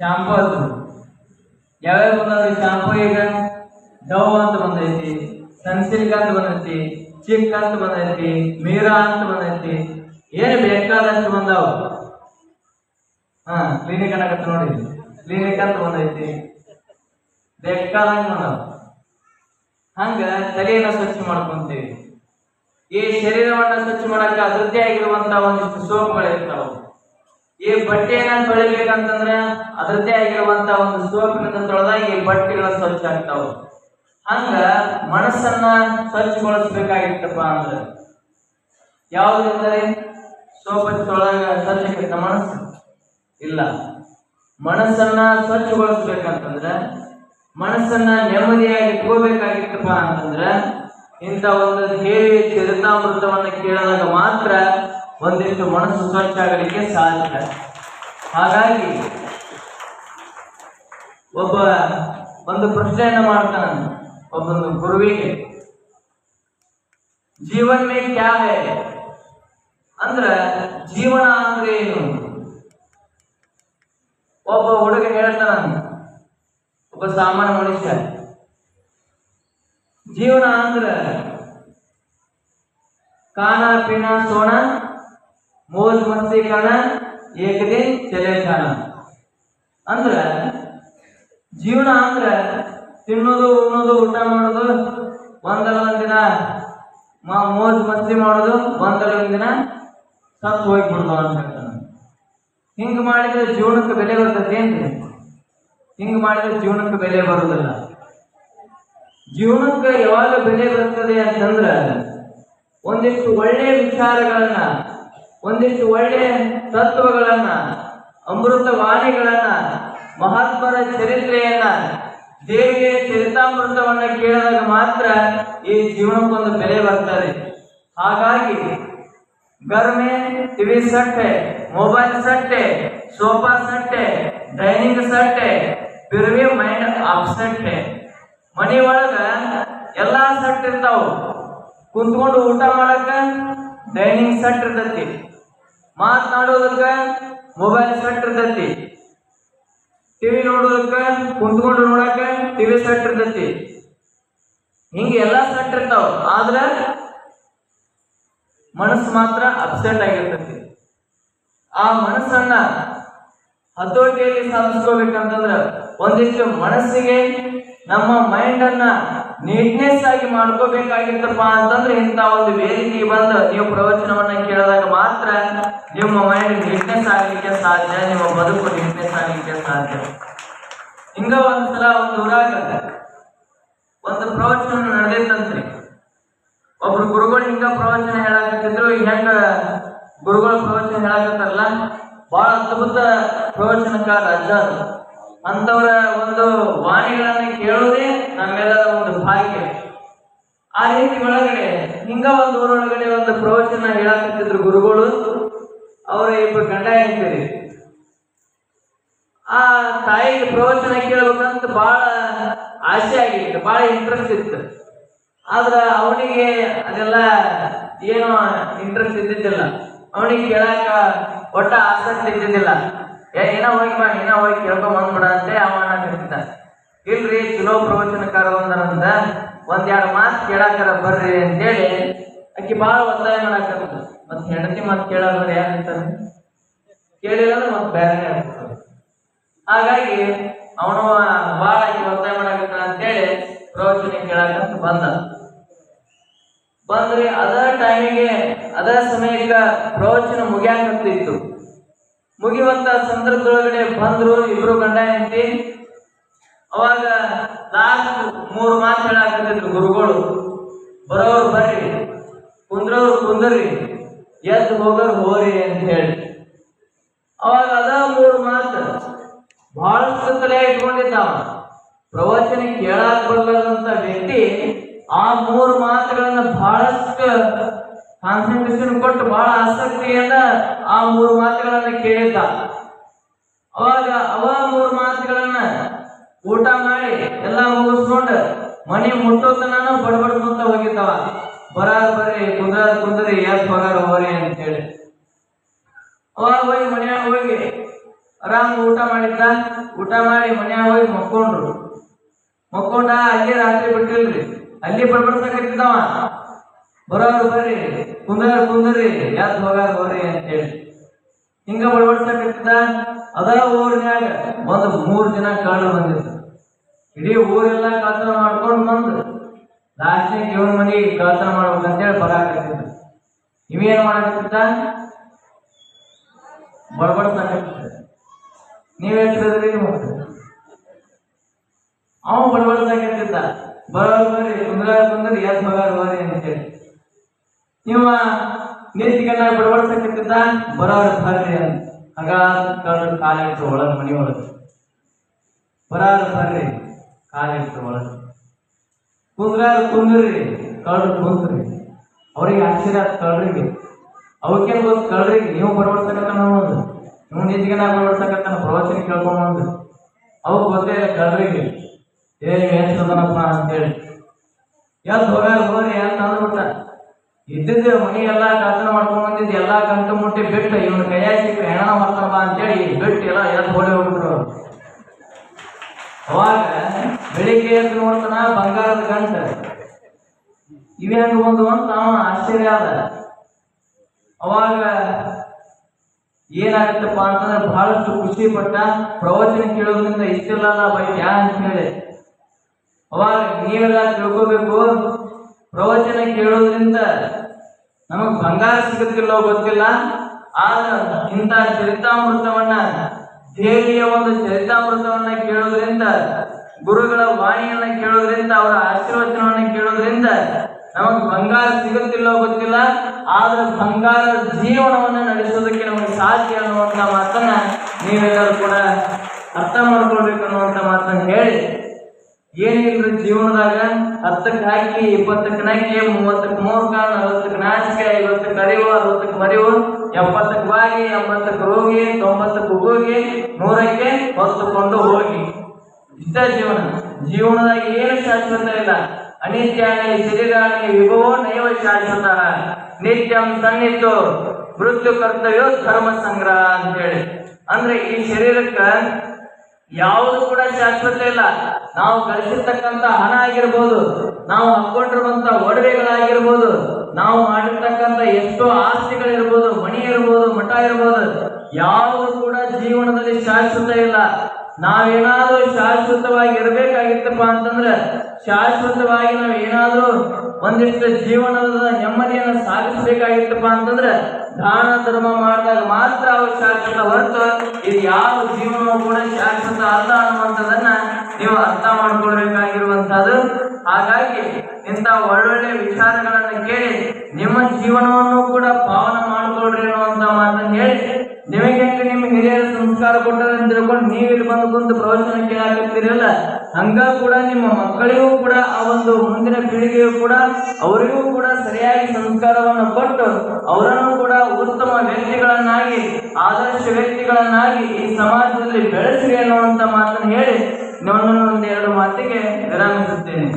Shampoo ಅದು ಯಾವ್ಯಾವ ಬಂದವ್ರಿ shampoo ಈಗ? ಡವ್ ಅಂತ ಬಂದೈತಿ, ಸನ್ಸಿಲ್ಕ್ ಅಂತ ಬಂದೈತಿ, ಚಿಕ್ ಅಂತ ಬಂದೈತಿ, ಮೀರಾ ಅಂತ ಬಂದೈತಿ. ಏನು ಬೇಕಾದಷ್ಟು ಬಂದಾವ? ಹಾ ಕ್ಲಿನಿಕ್ ಅನ್ನಕತ್ತ ನೋಡಿ. ಕ್ಲಿನಿಕ್ ಅಂತ ಬಂದೈತಿ. ಬೇಕಾದಂಗ ಬಂದಾವ. ಹಂಗ ತಲೆಯನ್ನ ಸ್ವಚ್ಛ ಮಾಡ್ಕೊಂತೀವಿ. ಈ ಶರೀರವನ್ನ ಸ್ವಚ್ಛ ಮಾಡಕ್ಕೆ ಅದರದ್ದೇ ಆಗಿರುವಂತಹ ಒಂದಿಷ್ಟು ಸೋಪ್ಗಳಿರ್ತಾವ. ಈ ಬಟ್ಟೆಯನ್ನ ತೊಳಿಬೇಕಂತಂದ್ರೆ ಅದರದ್ದೇ ಆಗಿರುವಂತ ಒಂದು ಸೋಪಿನಿಂದ ತೊಳೆದಾಗ ಈ ಬಟ್ಟೆಗಳ ಸ್ವಚ್ಛ ಆಗ್ತಾವ. ಹಂಗ ಮನಸ್ಸನ್ನ ಸ್ವಚ್ಛಗೊಳಿಸ್ಬೇಕಾಗಿತ್ತಪ್ಪ ಅಂದ್ರೆ. ಯಾವುದೆಂದರೆ ಸೋಪ್ ತೊಳೆದಾಗ ಸ್ವಚ್ಛ ಆಗಿರ್ತ ಮನಸ್ಸು? ಇಲ್ಲ. ಮನಸ್ಸನ್ನ ಸ್ವಚ್ಛಗೊಳಿಸ್ಬೇಕಂತಂದ್ರೆ, ಮನಸ್ಸನ್ನ ನೆಮ್ಮದಿಯಾಗಿ ಇಟ್ಕೋಬೇಕಾಗಿತ್ತಪ್ಪ ಅಂತಂದ್ರೆ ಇಂಥ ಒಂದು ಹೇಳಿ ಚರಿತಾಮೃತವನ್ನು ಕೇಳಿದಾಗ ಮಾತ್ರ ಒಂದಿಷ್ಟು ಮನಸ್ಸು ಸ್ವಚ್ಛ ಆಗಲಿಕ್ಕೆ ಸಾಧ್ಯ. ಹಾಗಾಗಿ ಒಬ್ಬ ಒಂದು ಪ್ರಶ್ನೆಯನ್ನು ಮಾಡ್ತಾನೆ ಒಬ್ಬೊಂದು ಗುರುವಿಗೆ, ಜೀವನ್ ಮೇ ಕ್ಯಾ ಅಂದ್ರ, ಜೀವನ ಅಂದ್ರೆ ಏನು? ಒಬ್ಬ ಹುಡುಗ ಹೇಳ್ತಾನ ಒಬ್ಬ ಸಾಮಾನ್ಯ ಮನುಷ್ಯ, ಜೀವನ ಅಂದ್ರ ಖಾನ ಪೀನ ಸೋಣ ಮೋಜ್ ಮಸ್ತಿ ಕಾಣ ಏಕ ದಿನ ಚಲೆ ಜಾಣ ಅಂದ್ರ, ಜೀವನ ಅಂದ್ರ ತಿನ್ನೋದು, ಉಣ್ಣೋದು, ಊಟ ಮಾಡೋದು ಒಂದಲ್ಲ ಒಂದಿನ ಮೋಜ್ ಮಸ್ತಿ ಮಾಡೋದು ಒಂದಲ್ಲ ಒಂದಿನ ದಿನ ಸತ್ತು ಹೋಗ್ಬಿಡ್ತಾವ ಅಂತ ಹೇಳ್ತಾನೆ. ಹಿಂಗ್ ಮಾಡಿದ್ರೆ ಜೀವನಕ್ಕೆ ಬೆಲೆ ಬರ್ತದೇನ್ರಿ ಹಿಂಗ್ ಮಾಡಿದ್ರೆ ಜೀವನಕ್ಕೆ ಬೆಲೆ ಬರೋದಿಲ್ಲ. ಜೀವನಕ್ಕೆ ಯಾವಾಗ ಬೆಲೆ ಬರ್ತದೆ ಅಂತಂದ್ರ, ಒಂದಿಷ್ಟು ಒಳ್ಳೆಯ ವಿಚಾರಗಳನ್ನ ಒಂದಿಷ್ಟು ಒಳ್ಳೆಯ ತತ್ವಗಳನ್ನ ಅಮೃತ ವಾಣಿಗಳನ್ನ ಮಹಾತ್ಮರ ಚರಿತ್ರೆಯನ್ನ, ದೇವಿಯ ಚರಿತಾಮೃತವನ್ನ ಕೇಳಿದಾಗ ಮಾತ್ರ ಈ ಜೀವನಕ್ಕೊಂದು ಬೆಲೆ ಬರ್ತದೆ. ಹಾಗಾಗಿ ಗರ್ಮೆ, ಟಿವಿ ಸಟ್ಟೆ, ಮೊಬೈಲ್ ಸಟ್ಟೆ, ಸೋಫಾ ಸಟ್ಟೆ, ಡೈನಿಂಗ್ ಸಟ್ಟೆ, ಬಿರ್ವಿ ಮೈಂಡ್ ಆಫ್ ಸಟ್ಟೆ, ಮನೆ ಒಳಗ ಎಲ್ಲ ಸಟ್ ಇರ್ತಾವ. ಕುಂತ್ಕೊಂಡು ಊಟ ಮಾಡಕ ಡೈನಿಂಗ್ ಸೆಟ್ ಇರ್ತೈತಿ. ಮಾತನಾಡೋದಕ್ಕ ಮೊಬೈಲ್ ಸೆಟ್ ಇರ್ತೈತಿ ಟಿವಿ ನೋಡೋದಕ್ಕ ಕುಂತ್ಕೊಂಡು ನೋಡಕ ಟಿವಿ ಸೆಟ್ ಇರ್ತೈತಿ ಹಿಂಗೆ ಎಲ್ಲಾ ಸೆಟ್ ಇರ್ತಾವ, ಆದ್ರ ಮನಸ್ಸು ಮಾತ್ರ ಅಪ್ಸೆಟ್ ಆಗಿರ್ತೈತಿ. ಆ ಮನಸ್ಸನ್ನ ಹತೋಟಿಯಲ್ಲಿ ಸಾಧಿಸ್ಕೋಬೇಕಂತಂದ್ರ ಒಂದಿಷ್ಟು ಮನಸ್ಸಿಗೆ ನಮ್ಮ ಮೈಂಡ್ ಅನ್ನ ನೀಟ್ನೆಸ್ ಆಗಿ ಮಾಡ್ಕೋಬೇಕಾಗಿತ್ತಪ್ಪ ಅಂತಂದ್ರೆ ಇಂಥ ಒಂದು ವೇದಿಕೆ ಬಂದು ನೀವು ಪ್ರವಚನವನ್ನ ಕೇಳಿದಾಗ ಮಾತ್ರ ನಿಮ್ಮ ಮೈಂಡ್ ನೀಟ್ನೆಸ್ ಆಗ್ಲಿಕ್ಕೆ ಸಾಧ್ಯ, ನಿಮ್ಮ ಬದುಕು ನೀಟ್ನೆಸ್ ಆಗ್ಲಿಕ್ಕೆ ಸಾಧ್ಯ. ಹಿಂಗ ಒಂದ್ಸಲ ಒಂದು ಊರಾಗ ಒಂದು ಪ್ರವಚನ ನಡೆದಂತ್ರಿ ಒಬ್ರು ಗುರುಗಳು ಹಿಂಗ ಪ್ರವಚನ ಹೇಳಾಕತ್ತಿದ್ರು, ಈ ಹೆಂಗ ಗುರುಗಳು ಪ್ರವಚನ ಹೇಳಾಕತ್ತಾರಲ್ಲ? ಬಹಳ ಅದ್ಭುತ ಪ್ರವಚನಕಾರ ಅಜ್ಜಾರು ಅಂತವರ ಒಂದು ವಾಣಿಗಳನ್ನು ಕೇಳುವುದೇ ನಮ್ಮೆಲ್ಲರ ಒಂದು ಭಾಗ್ಯ. ಆ ರೀತಿ ಒಳಗಡೆ ಹಿಂಗ ಒಂದು ಊರೊಳಗಡೆ ಒಂದು ಪ್ರವಚನ ಹೇಳಕತ್ತಿದ್ರು ಗುರುಗಳು, ಅವರ ಇಬ್ಬರು ಗಂಡ ಹೇಳ್ತೀರಿ ಆ ತಾಯಿಗೆ ಪ್ರವಚನ ಕೇಳ್ಬೇಕಂತ ಬಹಳ ಆಸೆ ಆಗಿತ್ತು ಬಹಳ ಇಂಟ್ರೆಸ್ಟ್ ಇತ್ತು. ಆದ್ರ ಅವನಿಗೆ ಅದೆಲ್ಲ ಏನು ಇಂಟ್ರೆಸ್ಟ್ ಇದ್ದಿದ್ದಿಲ್ಲ. ಅವನಿಗೆ ಕೇಳಾಕ ಒಟ್ಟ ಆಸಕ್ತಿ ಇದ್ದಿದ್ದಿಲ್ಲ. ಏ, ಏನ ಹೋಗಿ ಬಾ ಏನ ಹೋಗಿ ಕೇಳ್ಕೊಂಡ್ ಬಂದ್ಬಿಡ ಅಂತ ಅವ ಅನ್ನಕತ್ತಿದ್ದ ಇಲ್ರಿ, ಚಲೋ ಪ್ರವಚನಕಾರ ಬಂದಾರಂತ ಒಂದ್ ಎರಡು ಮಾತು ಕೇಳಾಕರ ಬರ್ರಿ ಅಂತೇಳಿ ಅಕ್ಕಿ ಭಾಳ ಒತ್ತಾಯ ಮಾಡಾಕತ್ತ ಮತ್ ಹೆಂಡತಿ ಮಾತು ಕೇಳೋದ್ರ ಯಾಕಂತ ಕೇಳಿಲ್ಲ ಅಂದ್ರೆ ಮತ್ತೆ ಬೇರೆ ಹಾಗಾಗಿ ಅವನು ಭಾಳ ಒತ್ತಾಯ ಮಾಡಾಕತ್ತ ಅಂತೇಳಿ ಪ್ರವಚನ ಕೇಳಾಕಂತ ಬಂದ. ಬಂದ್ರಿ, ಅದ ಟೈಮಿಗೆ ಅದ ಸಮಯಕ್ಕ ಪ್ರವಚನ ಮುಗಿಯಾಕತ್ತಿತ್ತು. ಮುಗಿಯುವಂತ ಸಂದರ್ಭದೊಳಗಡೆ ಬಂದ್ರು ಇಬ್ರು ಗಂಡ ಹೆಂಡತಿ. ಅವಾಗ ಲಾಸ್ಟ್ ಮೂರು ಮಾತು ಹೇಳಾಕತ್ತಿದ್ರು ಗುರುಗಳು, ಬರೋರು ಬರ್ರಿ ಕುಂದ್ರವ್ರು ಕುಂದ್ರಿ, ಎದ್ದು ಹೋಗೋರು ಹೋರಿ ಅಂತ ಹೇಳಿ. ಅವಾಗ ಅದ ಮೂರು ಮಾತು ಬಹಳಷ್ಟು ತಲೆ ಇಟ್ಕೊಂಡಿದ್ದಾವ. ಪ್ರವಚನ ಕೇಳಾಕ್ ಬರ್ಲಾರ್ದಂತ ವ್ಯಕ್ತಿ ಆ ಮೂರು ಮಾತುಗಳನ್ನ ಬಹಳಷ್ಟು ಕಾನ್ಸಂಟ್ರೇಷನ್ ಕೊಟ್ಟು ಬಹಳ ಆಸಕ್ತಿಯಿಂದ ಆ ಮೂರು ಮಾತುಗಳನ್ನ ಕೇಳಿದ್ದ. ಅವಾಗ ಅವ ಮೂರು ಮಾತುಗಳನ್ನ ಊಟ ಮಾಡಿ ಎಲ್ಲ ಮುಗಿಸ್ಕೊಂಡು ಮನೆ ಮುಟ್ಟೋತನ ಮುಂತ ಹೋಗಿದ್ದವ. ಬರ ಬರ್ರಿ ಕುಂದ್ರ ಕುಂದ್ರಿ ಯಾಕೆ ಬರಾರ ಹೋರಿ ಅಂತ ಹೇಳಿ ಅವಾಗ ಹೋಗಿ ಮನ್ಯಾಗ ಹೋಗಿ ಆರಾಮ ಊಟ ಮಾಡಿದ್ದ. ಊಟ ಮಾಡಿ ಮನ್ಯಾಗ ಹೋಗಿ ಮಕ್ಕೊಂಡ್ರು. ಮಕ್ಕೊಂಡ ಅಲ್ಲಿ ರಾತ್ರಿ ಬಿಟ್ಟಿಲ್ರಿ. ಅಲ್ಲಿ ಬಡ್ಬಡ್ಸಕತ್ತಿದ್ದವ ಬರೋರು ಬರ್ರಿ ಕುಂದ್ರ ಕುಂದ್ರಿ ಯಾತ್ ಹೋಗಾರ ಅಂತ ಅಂತೇಳಿ ಹಿಂಗ ಬಡ್ಬಡ್ಸಕತ್ತಿದ್ದ ಅದ ಊರಿನ್ಯಾಗ ಒಂದು ಮೂರ್ ದಿನ ಕಾಳು ಬಂದಿತ್ತು ಇಡೀ ಊರೆಲ್ಲ ಕಳ್ತನ ಮಾಡ್ಕೊಂಡು ಬಂದು ಲಾಸ್ಟಿಗೆ ಇವನ ಮನೆಗೆ ಕಳ್ತನ ಮಾಡ್ಬೇಕಂತೇಳಿ ಬರಾಕತ್ತಿದ್ದ. ಇವೇನ್ ಮಾಡಕತ್ತಿದ್ದ? ಬಡಬಡ್ಸಕತ್ತಿದ್ದ ನೀವ್ ಹೇಳ್ತಿದ್ರಿ ಅವ್ ಬಡಬಡ್ಸಕತ್ತಿದ್ದ ಬರೋರು ಬರ್ರಿ ಕುಂದ್ರ ಕುಂದ್ರಿ ಯಾತ್ ಹೋಗಾರ ಅಂತ ಅಂತೇಳಿ ಇವ ನೀತಿಗೆಲ್ಲ ಬಡಬಡ್ಸಕತ್ತಿದ್ದ ಬರೋರು ಬರ್ರಿ ಅಂತ ಕಳ್ಳು ಕಾಲಿಟ್ಟು ಒಳಗ್ ಮನೆ ಒಳಗೆ ಬರಾರ ಬರ್ರಿ ಕಾಲಿಟ್ಟು ಒಳಗೆ. ಕುಂದ್ರಾರ ಕುಂದ್ರಿ ಕಳ್ರು ಕುಂದ್ರಿ. ಅವ್ರಿಗೆ ಆಶ್ಚರ್ಯ ಕಳ್ರಿಗೆ ಅವಕ್ಕೇನ್ ಗೊತ್ತು ಕಳ್ರಿಗೆ ನೀವು ಬಡಬಡ್ಸಕತ್ತಾನ ಅನ್ನೋದು ನೀವು ನಿಂತ್ಗೆನ ಬಡಬಡ್ಸಕತ್ತಾನ ಪ್ರವಚನ ಕೇಳ್ಕೊಂಡು ಅವಕ್ಕೆ ಗೊತ್ತೇ ಇಲ್ಲ ಕಳ್ರಿಗೆ ಏ ಏನ್ಸದನಪ್ಪ ಅಂತೇಳಿ. ಎದ್ದು ಹೋಗ್ಯಾರ ಹೋಗ್ರಿ ಅಂತ ಅಂದ್ಬಿಟ್ಟ. ಇದ್ದಿದ್ದು ಮನಿ ಎಲ್ಲಾ ಕಳ್ತನ ಮಾಡ್ಕೊಂಡ್ ಬಂದಿದ್ದು, ಎಲ್ಲಾ ಗಂಟು ಮುಟ್ಟಿ ಬಿಟ್ಟು ಇವನ ಕೈಯಾಗ ಸಿಕ್ಕ ಹೆಣ ಮಾಡ್ತಾನಪ್ಪ ಅಂತೇಳಿ ಬಿಟ್ಟು ಎಲ್ಲ ಎದ್ದು ಓಡಿ ಹೋಗ್ಬಿಟ್ರು. ಅವಾಗ ಬೆಳಿಗ್ಗೆ ಎದ್ದು ನೋಡ್ತಾನ ಬಂಗಾರದ ಗಂಟ. ಇವೆ ಹೆಂಗ್ ಬಂದು ಅಂತ ಅವನ ಆಶ್ಚರ್ಯ ಆದ. ಅವಾಗ ಏನಾಗುತ್ತಪ್ಪ ಅಂತಂದ್ರೆ ಬಹಳಷ್ಟು ಖುಷಿ ಪಟ್ಟ ಪ್ರವಚನ ಕೇಳೋದ್ರಿಂದ ಇಷ್ಟಿಲ್ಲಲ್ಲ ಬೈ, ಯಾ ಅಂತ ಹೇಳಿ. ಅವಾಗ ನೀವೆಲ್ಲ ತಿಳ್ಕೋಬೇಕು. ಪ್ರವಚನ ಕೇಳೋದ್ರಿಂದ ನಮಗ್ ಬಂಗಾರ ಸಿಗುತ್ತಿಲ್ಲೋ, ಗೊತ್ತಿಲ್ಲ. ಆದ್ರೆ ಇಂಥ ಚರಿತಾಮೃತವನ್ನ, ದೇವಿಯ ಒಂದು ಚರಿತಾಮೃತವನ್ನ ಕೇಳೋದ್ರಿಂದ, ಗುರುಗಳ ವಾಣಿಯನ್ನ ಕೇಳೋದ್ರಿಂದ, ಅವರ ಆಶೀರ್ವಚನವನ್ನ ಕೇಳೋದ್ರಿಂದ ನಮಗ್ ಬಂಗಾರ ಸಿಗುತ್ತಿಲ್ಲೋ, ಗೊತ್ತಿಲ್ಲ. ಆದ್ರೆ ಬಂಗಾರದ ಜೀವನವನ್ನ ನಡೆಸೋದಕ್ಕೆ ನಮಗೆ ಸಾಧ್ಯ ಅನ್ನುವಂತ ಮಾತನ್ನ ನೀವೆಲ್ಲರೂ ಕೂಡ ಅರ್ಥ ಮಾಡ್ಕೊಳ್ಬೇಕು ಅನ್ನುವಂತ ಮಾತನ್ನ ಹೇಳಿ ಏನಿಲ್ರಿ ಜೀವನದಾಗ? ಹತ್ತಕ್ಕೆ ಹಾಕಿ, ಇಪ್ಪತ್ತಕ್ಕೆ ನಾಕಿ, ಮೂವತ್ತಕ್ಕೆ ಮೂರ್ಕ ನಲವತ್ತಕ್ಕೆ ನಾಚಿಕೆ ಐವತ್ತಕ್ಕೆ ಅರಿವು, ಅರವತ್ತಕ್ಕೆ ಮರಿವು, ಎಪ್ಪತ್ತಕ್ಕೆ ಬಾಗಿ, ಎಂಬತ್ತಕ್ಕೆ ರೋಗಿ, ತೊಂಬತ್ತಕ್ಕೆ ಉಗೋಗಿ ನೂರಕ್ಕೆ ಹೊತ್ತುಕೊಂಡು ಹೋಗಿ. ಇಷ್ಟ ಜೀವನ. ಜೀವನದಾಗ ಏನು ಶಾಶ್ವತ ಇಲ್ಲ. ಅನಿತ್ಯಾಣಿ ಶರೀರಾಣಿ ವಿಭವ ನೈವ ಶಾಶ್ವತ. ನಿತ್ಯಂ ಸನ್ನಿತ್ತು ಮೃತ್ಯು ಕರ್ತವ್ಯ ಧರ್ಮ ಸಂಗ್ರಹ ಅಂತೇಳಿ ಅಂದ್ರೆ ಈ ಶರೀರಕ್ಕ ಯಾವುದು ಕೂಡ ಶಾಶ್ವತ ಇಲ್ಲ. ನಾವು ಗಳಿಸಿರ್ತಕ್ಕಂಥ ಹಣ ಆಗಿರ್ಬೋದು, ನಾವು ಹಾಕೊಂಡಿರುವಂತ ಒಡವೆಗಳಾಗಿರ್ಬೋದು, ನಾವು ಮಾಡಿರ್ತಕ್ಕಂಥ ಎಷ್ಟೋ ಆಸ್ತಿಗಳಿರ್ಬೋದು, ಮಣಿ ಇರ್ಬೋದು, ಮಠ ಇರ್ಬೋದು, ಯಾವುದು ಕೂಡ ಜೀವನದಲ್ಲಿ ಶಾಶ್ವತ ಇಲ್ಲ. ನಾವೇನಾದ್ರೂ ಶಾಶ್ವತವಾಗಿ ಇರಬೇಕಾಗಿತ್ತಪ್ಪ ಅಂತಂದ್ರೆ, ಶಾಶ್ವತವಾಗಿ ನಾವು ಏನಾದ್ರೂ ಒಂದಿಷ್ಟು ಜೀವನದ ನೆಮ್ಮದಿಯನ್ನು ಸಾಧಿಸಬೇಕಾಗಿತ್ತಪ್ಪ ಅಂತಂದ್ರೆ ದಾನ, ಧರ್ಮ ಮಾಡಿದಾಗ ಮಾತ್ರ ಅವು ಶಾಶ್ವತ ಹೊರತು ಇದು ಯಾವ ಜೀವನವೂ ಕೂಡ ಶಾಶ್ವತ ಅಲ್ಲ ಅನ್ನುವಂಥದ್ದನ್ನ ನೀವು ಅರ್ಥ ಮಾಡ್ಕೊಳ್ಬೇಕಾಗಿರುವಂತಹದ್ದು ಹಾಗಾಗಿ ಇಂಥ ಒಳ್ಳೊಳ್ಳೆ ವಿಚಾರಗಳನ್ನು ಕೇಳಿ ನಿಮ್ಮ ಜೀವನವನ್ನು ಕೂಡ ಪಾವನ ಮಾಡಿಕೊಳ್ರಿ ಅನ್ನುವಂತ ಮಾತನ್ನು ಹೇಳಿ ನಿಮಗೆ ನಿಮ್ಮ ಹಿರಿಯರ ಸಂಸ್ಕಾರ ಕೊಟ್ಟರೆ ತಿಳ್ಕೊಂಡು ನೀವು ಇಲ್ಲಿ ಬಂದು ಕುಂತು ಪ್ರವಚನ ಕೇಳಾಕತ್ತೀರಲ್ಲ ಹಂಗ ಕೂಡ ನಿಮ್ಮ ಮಕ್ಕಳಿಗೂ ಕೂಡ ಆ ಒಂದು ಮುಂದಿನ ಪೀಳಿಗೆಯು ಕೂಡ ಅವರಿಗೂ ಕೂಡ ಸರಿಯಾಗಿ ಸಂಸ್ಕಾರವನ್ನು ಕೊಟ್ಟು ಅವರನ್ನು ಕೂಡ ಉತ್ತಮ ವ್ಯಕ್ತಿಗಳನ್ನಾಗಿ, ಆದರ್ಶ ವ್ಯಕ್ತಿಗಳನ್ನಾಗಿ ಈ ಸಮಾಜದಲ್ಲಿ ಬೆಳೆಸಿರಿ ಅನ್ನುವಂತ ಮಾತನ್ನು ಹೇಳಿ ನಾನು ಒಂದು ಎರಡು ಮಾತಿಗೆ ವಿರಾಮಿಸುತ್ತೇನೆ.